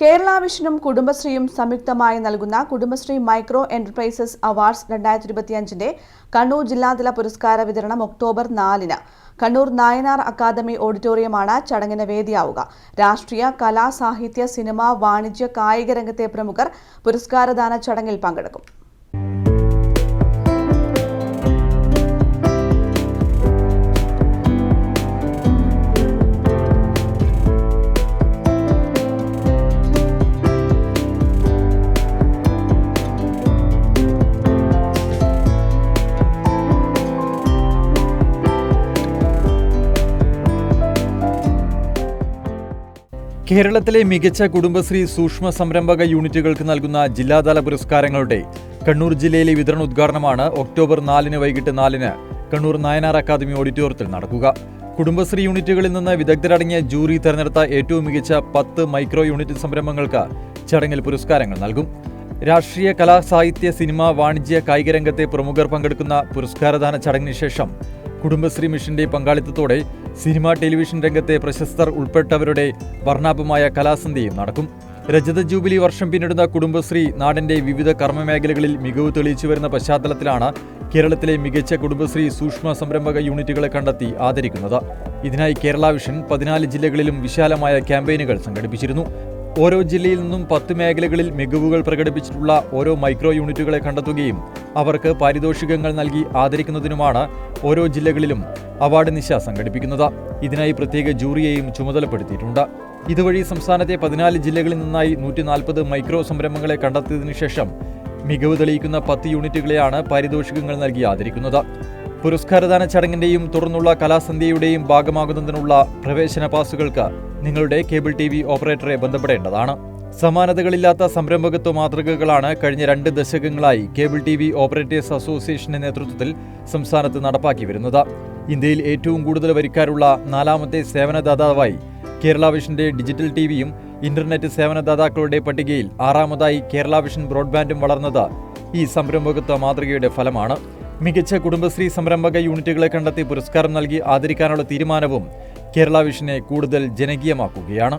കേരള മിഷനും കുടുംബശ്രീയും സംയുക്തമായി നൽകുന്ന കുടുംബശ്രീ മൈക്രോ എന്റർപ്രൈസസ് അവാർഡ്സ് രണ്ടായിരത്തി ഇരുപത്തിയഞ്ചിന്റെ കണ്ണൂർ ജില്ലാതല പുരസ്കാര വിതരണം ഒക്ടോബർ നാലിന്. കണ്ണൂർ നായനാർ അക്കാദമി ഓഡിറ്റോറിയമാണ് ചടങ്ങിന് വേദിയാവുക. രാഷ്ട്രീയ കലാ സാഹിത്യ സിനിമ വാണിജ്യ കായിക രംഗത്തെ പ്രമുഖർ പുരസ്കാരദാന ചടങ്ങിൽ പങ്കെടുക്കും. കേരളത്തിലെ മികച്ച കുടുംബശ്രീ സൂക്ഷ്മ സംരംഭക യൂണിറ്റുകൾക്ക് നൽകുന്ന ജില്ലാതല പുരസ്കാരങ്ങളുടെ കണ്ണൂർ ജില്ലയിലെ വിതരണ ഉദ്ഘാടനമാണ് ഒക്ടോബർ നാലിന് വൈകിട്ട് നാലിന് കണ്ണൂർ നായനാർ അക്കാദമി ഓഡിറ്റോറിയത്തിൽ നടക്കുക. കുടുംബശ്രീ യൂണിറ്റുകളിൽ നിന്ന് വിദഗ്ധരടങ്ങിയ ജൂറി തെരഞ്ഞെടുത്ത ഏറ്റവും മികച്ച പത്ത് മൈക്രോ യൂണിറ്റ് സംരംഭങ്ങൾക്ക് ചടങ്ങിൽ പുരസ്കാരങ്ങൾ നൽകും. രാഷ്ട്രീയ കലാ സാഹിത്യ സിനിമ വാണിജ്യ കായിക രംഗത്തെ പ്രമുഖർ പങ്കെടുക്കുന്ന പുരസ്കാരദാന ചടങ്ങിന് ശേഷം കുടുംബശ്രീ മിഷന്റെ പങ്കാളിത്തത്തോടെ സിനിമ ടെലിവിഷൻ രംഗത്തെ പ്രശസ്തർ ഉൾപ്പെട്ടവരുടെ വർണാഭമായ കലാസന്ധ്യയും നടക്കും. രജത ജൂബിലി വർഷം പിന്നിടുന്ന കുടുംബശ്രീ നാടിന്റെ വിവിധ കർമ്മമേഖലകളിൽ മികവ് തെളിയിച്ചു വരുന്ന പശ്ചാത്തലത്തിലാണ് കേരളത്തിലെ മികച്ച കുടുംബശ്രീ സൂക്ഷ്മ സംരംഭക യൂണിറ്റുകളെ കണ്ടെത്തി ആദരിക്കുന്നത്. ഇതിനായി കേരള വിഷൻ പതിനാല് ജില്ലകളിലും വിശാലമായ ക്യാമ്പയിനുകൾ സംഘടിപ്പിച്ചിരുന്നു. ഓരോ ജില്ലയിൽ നിന്നും പത്ത് മേഖലകളിൽ മികവുകൾ പ്രകടിപ്പിച്ചിട്ടുള്ള ഓരോ മൈക്രോ യൂണിറ്റുകളെ കണ്ടെത്തുകയും അവർക്ക് പാരിതോഷികങ്ങൾ നൽകി ആദരിക്കുന്നതിനുമാണ് ഓരോ ജില്ലകളിലും അവാർഡ് നിശ സംഘടിപ്പിക്കുന്നത്. ഇതിനായി പ്രത്യേക ജൂറിയെയും ചുമതലപ്പെടുത്തിയിട്ടുണ്ട്. ഇതുവഴി സംസ്ഥാനത്തെ പതിനാല് ജില്ലകളിൽ നിന്നായി നൂറ്റി നാൽപ്പത് മൈക്രോ സംരംഭങ്ങളെ കണ്ടെത്തിയതിനു ശേഷം മികവ് തെളിയിക്കുന്ന പത്ത് യൂണിറ്റുകളെയാണ് പാരിതോഷികങ്ങൾ നൽകി ആദരിക്കുന്നത്. പുരസ്കാരദാന ചടങ്ങിന്റെയും തുടർന്നുള്ള കലാസന്ധ്യയുടെയും ഭാഗമാകുന്നതിനുള്ള പ്രവേശന പാസുകൾക്ക് നിങ്ങളുടെ കേബിൾ ടി ഓപ്പറേറ്ററെ ബന്ധപ്പെടേണ്ടതാണ്. സമാനതകളില്ലാത്ത സംരംഭകത്വ മാതൃകകളാണ് കഴിഞ്ഞ രണ്ട് ദശകങ്ങളായി കേബിൾ ടി വി ഓപ്പറേറ്റേഴ്സ് അസോസിയേഷന്റെ നേതൃത്വത്തിൽ സംസ്ഥാനത്ത് നടപ്പാക്കി വരുന്നത്. ഇന്ത്യയിൽ ഏറ്റവും കൂടുതൽ വരിക്കാരുള്ള നാലാമത്തെ സേവനദാതാവായി കേരള വിഷന്റെ ഡിജിറ്റൽ ടിവിയും ഇന്റർനെറ്റ് സേവനദാതാക്കളുടെ പട്ടികയിൽ ആറാമതായി കേരള വിഷൻ ബ്രോഡ്ബാൻഡും വളർന്നത് ഈ സംരംഭകത്വ മാതൃകയുടെ ഫലമാണ്. മികച്ച കുടുംബശ്രീ സംരംഭക യൂണിറ്റുകളെ കണ്ടെത്തി പുരസ്കാരം നൽകി ആദരിക്കാനുള്ള തീരുമാനവും കേരള വിഷനെ കൂടുതൽ ജനകീയമാക്കുകയാണ്.